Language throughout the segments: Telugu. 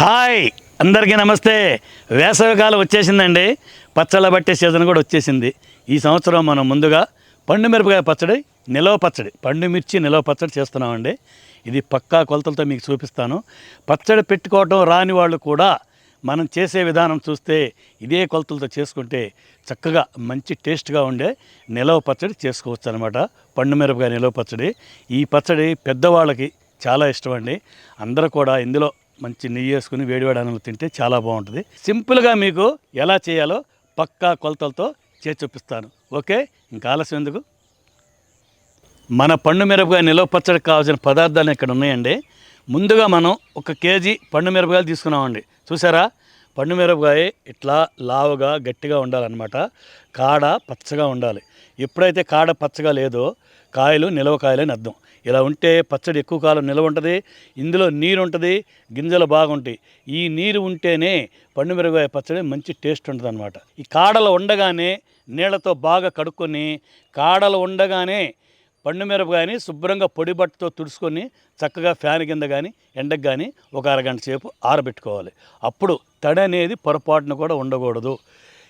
హాయ్ అందరికీ నమస్తే. వేసవికాలం వచ్చేసిందండి. పచ్చళ్ళ బట్టే సీజన్ కూడా వచ్చేసింది. ఈ సంవత్సరం మనం ముందుగా పండు మిరపకాయ పచ్చడి నిలవ పచ్చడి పండు మిర్చి నిలవ పచ్చడి చేస్తున్నామండి. ఇది పక్కా కొలతలతో మీకు చూపిస్తాను. పచ్చడి పెట్టుకోవడం రాని వాళ్ళు కూడా మనం చేసే విధానం చూస్తే ఇదే కొలతలతో చేసుకుంటే చక్కగా మంచి టేస్ట్గా ఉండే నిలవ పచ్చడి చేసుకోవచ్చు అనమాట పండు మిరపకాయ నిలవ పచ్చడి. ఈ పచ్చడి పెద్దవాళ్ళకి చాలా ఇష్టం అండి అందరూ కూడా ఇందులో మంచి నెయ్యి వేసుకుని వేడివేడి అన్నంలో తింటే చాలా బాగుంటుంది. సింపుల్గా మీకు ఎలా చేయాలో పక్కా కొలతలతో చేసి చూపిస్తాను. ఓకే? ఇంకా ఆలస్యం ఎందుకు? మన పండు మిరపకాయ నిలవ పచ్చడికి కావాల్సిన పదార్థాలు ఇక్కడ ఉన్నాయండి. ముందుగా మనం ఒక కేజీ పండు మిరపకాయలు తీసుకున్నామండి. చూసారా? పండు మిరపకాయ ఇట్లా లావుగా గట్టిగా ఉండాలన్నమాట. కాడ పచ్చగా ఉండాలి. ఎప్పుడైతే కాడ పచ్చగా లేదో కాయలు నిలవ అని అర్థం ఇలా ఉంటే పచ్చడి ఎక్కువ కాలం నిల్వ ఉంటుంది ఇందులో నీరు ఉంటుంది గింజలు బాగుంటాయి. ఈ నీరు ఉంటేనే పండు మిరపకాయ పచ్చడి మంచి టేస్ట్ ఉంటుంది అనమాట ఈ కాడలు ఉండగానే నీళ్ళతో బాగా కడుక్కొని కాడలు ఉండగానే పండు మిరపకాయని శుభ్రంగా పొడి బట్టతో తుడుచుకొని చక్కగా ఫ్యాన్ కింద కానీ ఎండకు కానీ ఒక అరగంట సేపు ఆరబెట్టుకోవాలి. అప్పుడు తడి అనేది పొరపాటున కూడా ఉండకూడదు.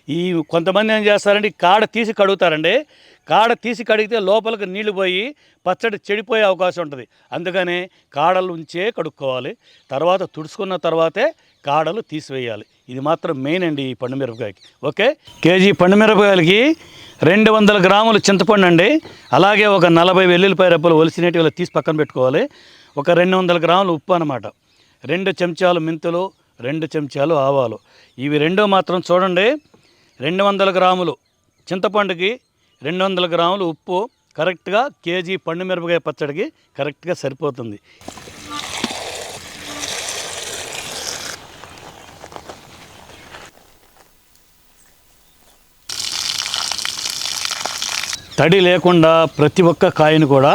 ఈ కొంతమంది ఏం చేస్తారంటే కాడ తీసి కడుగుతారండి. కాడ తీసి కడిగితే లోపలికి నీళ్ళు పోయి పచ్చడి చెడిపోయే అవకాశం ఉంటుంది. అందుకనే కాడలు ఉంచే కడుక్కోవాలి. తర్వాత తుడుచుకున్న తర్వాతే కాడలు తీసివేయాలి. ఇది మాత్రం మెయిన్ అండి ఈ పండు మిరపకాయకి. ఓకే? కేజీ పండుమిరపకాయలకి రెండు వందల గ్రాములు చింతపండు అండి. అలాగే ఒక నలభై వెల్లుల్లిపాయ రెప్పలు ఒలిసినట్టు ఇలా తీసి పక్కన పెట్టుకోవాలి. ఒక రెండు వందల గ్రాములు ఉప్పు అనమాట రెండు చెంచాలు మెంతులు రెండు చెంచాలు ఆవాలు. ఇవి రెండో మాత్రం చూడండి. రెండు వందల గ్రాములు. చింతపండుకి రెండు వందల గ్రాములు ఉప్పు కరెక్ట్గా కేజీ పండు మిరపకాయ పచ్చడికి కరెక్ట్గా సరిపోతుంది. తడి లేకుండా ప్రతి ఒక్క కాయను కూడా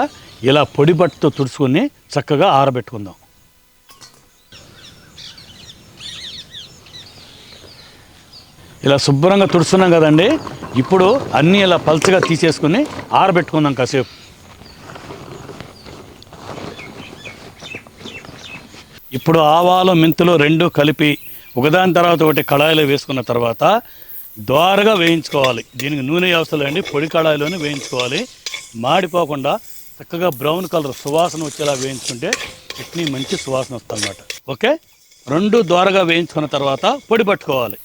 ఇలా పొడి బట్టతో తుడుచుకొని చక్కగా ఆరబెట్టుకుందాం. ఇలా శుభ్రంగా తుడుస్తున్నాం కదండి. ఇప్పుడు అన్నీ ఇలా పల్చగా తీసేసుకుని ఆరబెట్టుకుందాం కాసేపు. ఇప్పుడు ఆవాలు మెంతులు రెండు కలిపి ఒకదాని తర్వాత ఒకటి కళాయిలో వేసుకున్న తర్వాత ద్వారగా వేయించుకోవాలి. దీనికి నూనె అవసరం అండి పొడి కళాయిలోనే వేయించుకోవాలి. మాడిపోకుండా చక్కగా బ్రౌన్ కలర్ సువాసన వచ్చేలా వేయించుకుంటే చట్నీ మంచి సువాసన వస్తుందన్నమాట. ఓకే? రెండు ద్వారగా వేయించుకున్న తర్వాత పొడి పట్టుకోవాలి.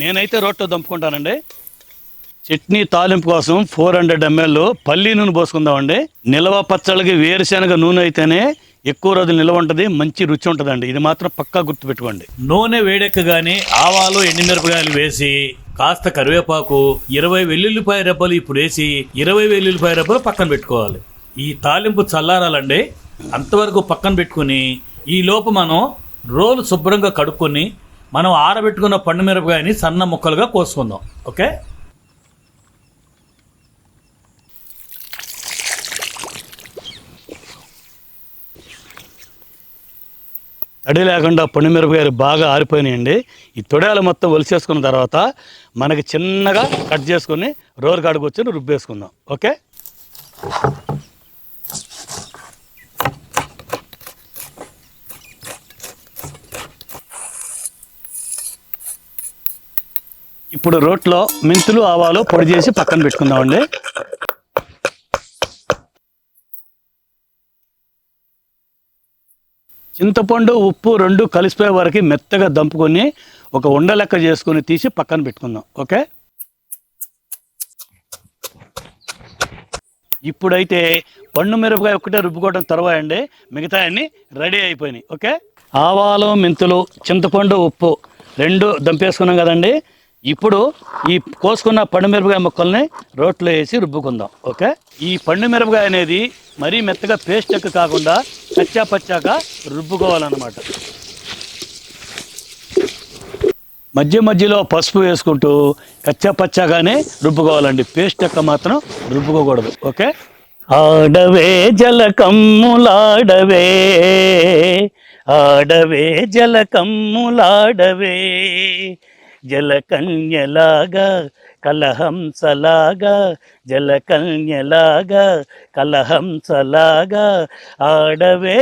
నేనైతే రోట్లో దంపుకుంటానండి. చట్నీ తాలింపు కోసం ఫోర్ హండ్రెడ్ ఎంఎల్ పల్లి నూనె పోసుకుందామండి. నిల్వ పచ్చళ్ళకి వేరుశనగ నూనె అయితేనే ఎక్కువ రోజులు నిల్వ ఉంటుంది మంచి రుచి ఉంటుందండి. ఇది మాత్రం పక్కా గుర్తుపెట్టుకోండి. నూనె వేడెక్కగానే ఆవాలు ఎండుమిరపకాయలు వేసి కాస్త కరివేపాకు ఇరవై వెల్లుల్లిపాయ రెబ్బలు ఇప్పుడు వేసి ఇరవై వెల్లుల్లిపాయ రెబ్బలు పక్కన పెట్టుకోవాలి. ఈ తాలింపు చల్లారాలండి. అంతవరకు పక్కన పెట్టుకుని ఈ లోపు మనం రోలు శుభ్రంగా కడుక్కొని మనం ఆరబెట్టుకున్న పండు మిరపకాయని సన్న ముక్కలుగా కోసుకుందాం. ఓకే? తడి లేకుండా పండు మిరపకాయలు బాగా ఆరిపోయినాయండి. ఈ తొడాలు మొత్తం ఒలిసేసుకున్న తర్వాత మనకి చిన్నగా కట్ చేసుకొని రోరు కాడికి వచ్చి రుబ్బేసుకుందాం. ఓకే? ఇప్పుడు రోట్లో మెంతులు ఆవాలు పొడి చేసి పక్కన పెట్టుకుందామండి. చింతపండు ఉప్పు రెండు కలిసిపోయే వరకు మెత్తగా దంపుకొని ఒక ఉండ లెక్క చేసుకొని తీసి పక్కన పెట్టుకుందాం. ఓకే? ఇప్పుడైతే పండు మిరపకాయ ఒక్కటే రుబ్బుకోవడం తర్వాత అండి మిగతా అన్ని రెడీ అయిపోయినాయి. ఓకే? ఆవాలు మెంతులు చింతపండు ఉప్పు రెండు దంపేసుకున్నాం కదండి. ఇప్పుడు ఈ కోసుకున్న పండు మిరపకాయ ముక్కల్ని రోట్లో వేసి రుబ్బుకుందాం ఓకే? ఈ పండు మిరపకాయ అనేది మరీ మెత్తగా పేస్ట్ ఎక్క కాకుండా కచ్చా పచ్చాగా రుబ్బుకోవాలన్నమాట. మధ్య మధ్యలో పసుపు వేసుకుంటూ కచ్చా పచ్చాగానే రుబ్బుకోవాలండి. పేస్ట్ ఎక్క మాత్రం రుబ్బుకోకూడదు ఓకే? ఆడవే జలకమ్ములాడవే ఆడవే జలకమ్ములాడవే జలకన్యలాగా కలహంసలాగా జలకన్యలాగా కలహంసలాగా ఆడవే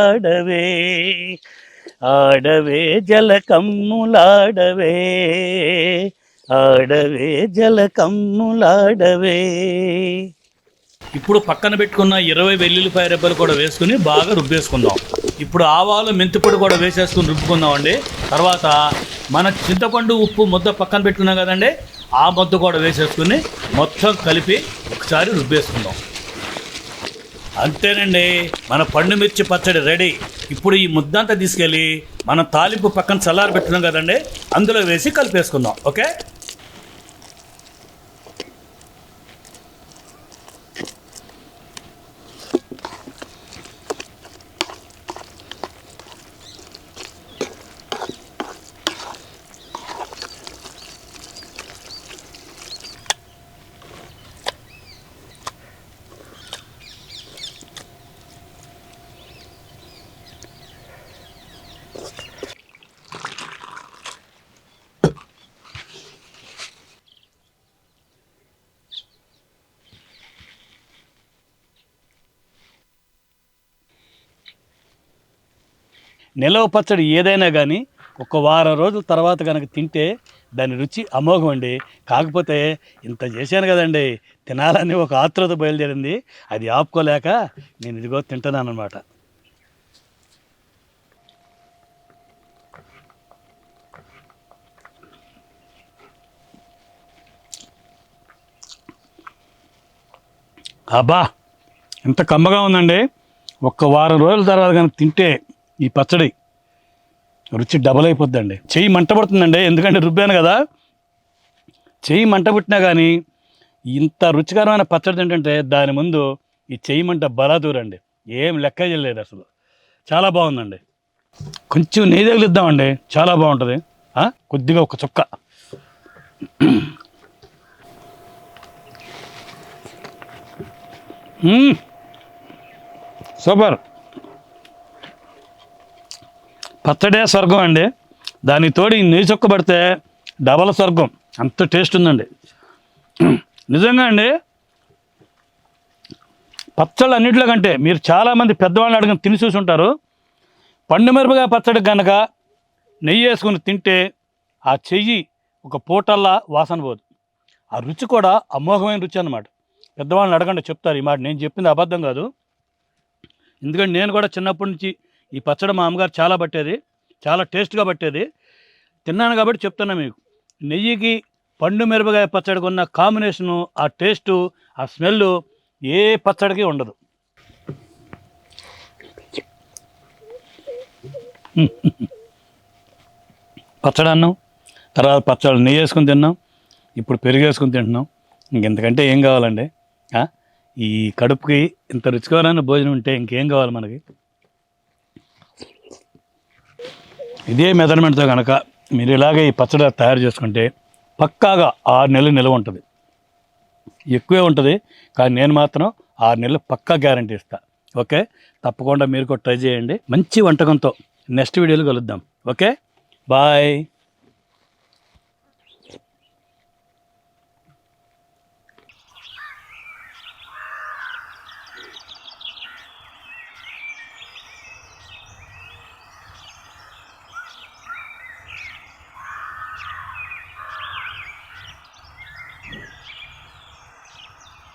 ఆడవే ఆడవే జలకమ్ములాడవే ఆడవే జలకమ్ములాడవే ఇప్పుడు పక్కన పెట్టుకున్న ఇరవై వెల్లుల్లిపాయ రెబ్బలు కూడా వేసుకుని బాగా రుబ్బేసుకుందాం. ఇప్పుడు ఆవాలు మెంతిపొడి కూడా వేసేసుకుని రుబ్బుకుందాం అండి తర్వాత మన చింతపండు ఉప్పు ముద్ద పక్కన పెట్టుకున్నాం కదండి ఆ ముద్ద కూడా వేసేసుకుని మొత్తం కలిపి ఒకసారి రుబ్బేసుకుందాం. అంతేనండి మన పండు మిర్చి పచ్చడి రెడీ. ఇప్పుడు ఈ ముద్దంతా తీసుకెళ్ళి మనం తాలింపు పక్కన చల్లారి పెట్టున్నాం కదండి అందులో వేసి కలిపేసుకుందాం ఓకే? నిలవ పచ్చడి ఏదైనా కానీ ఒక వారం రోజుల తర్వాత కనుక తింటే దాని రుచి అమోఘం అండి. కాకపోతే ఇంత చేశాను కదండి. తినాలని ఒక ఆతృత బయలుదేరింది. అది ఆపుకోలేక నేను ఇదిగో తింటున్నాను అనమాట అబ్బా! ఎంత కమ్మగా ఉందండి. ఒక్క వారం రోజుల తర్వాత కానీ తింటే ఈ పచ్చడి రుచి డబల్ అయిపోద్దండి. చెయ్యి మంటపడుతుందండి ఎందుకంటే రుబ్బాను కదా. చెయ్యి మంట పుట్టినా కానీ ఇంత రుచికరమైన పచ్చడి ఏంటంటే దాని ముందు ఈ చెయ్యి మంట బలా దూరండి. ఏం లెక్క చేయలేదు అసలు. చాలా బాగుందండి. కొంచెం నెయ్యి తగిలిద్దామండి. చాలా బాగుంటుంది. కొద్దిగా ఒక చుక్క. సూపర్. పచ్చడే స్వర్గం అండి. దానికి తోడి ఈ నెయ్యి చొక్క పడితే డబల్ స్వర్గం. అంత టేస్ట్ ఉందండి. నిజంగా అండి పచ్చళ్ళు అన్నింటిలో కంటే మీరు చాలామంది పెద్దవాళ్ళని అడిగిన తిని చూసి ఉంటారు. పండుమిరపగా పచ్చడి కనుక నెయ్యి వేసుకుని తింటే ఆ చెయ్యి ఒక పూటల్లా వాసన పోదు. ఆ రుచి కూడా అమోఘమైన రుచి అన్నమాట. పెద్దవాళ్ళని అడగండి చెప్తారు ఈ మాట. నేను చెప్పింది అబద్ధం కాదు. ఎందుకంటే నేను కూడా చిన్నప్పటి నుంచి ఈ పచ్చడి మా అమ్మగారు చాలా పట్టేది చాలా టేస్ట్గా పట్టేది. తిన్నాను కాబట్టి చెప్తున్నా మీకు. నెయ్యికి పండు మిరపకాయ పచ్చడికి ఉన్న కాంబినేషను ఆ టేస్టు ఆ స్మెల్ ఏ పచ్చడికి ఉండదు. పచ్చడి అన్నం తర్వాత పచ్చడి నెయ్యి వేసుకుని తిన్నాం ఇప్పుడు పెరుగు వేసుకుని తింటున్నాం. ఇంకెంతకంటే ఏం కావాలండి? ఈ కడుపుకి ఇంత రుచికరమైన భోజనం ఉంటే ఇంకేం కావాలి మనకి? ఇదే మెజర్మెంట్తో కనుక మీరు ఇలాగే ఈ పచ్చడి తయారు చేసుకుంటే పక్కాగా ఆరు నెలలు నిల్వ ఉంటుంది. ఎక్కువే ఉంటుంది కానీ నేను మాత్రం ఆరు నెలలు పక్కా గ్యారంటీ ఇస్తా. ఓకే? తప్పకుండా మీరు కూడా ట్రై చేయండి. మంచి వంటకంతో నెక్స్ట్ వీడియోలో కలుద్దాం. ఓకే? బాయ్.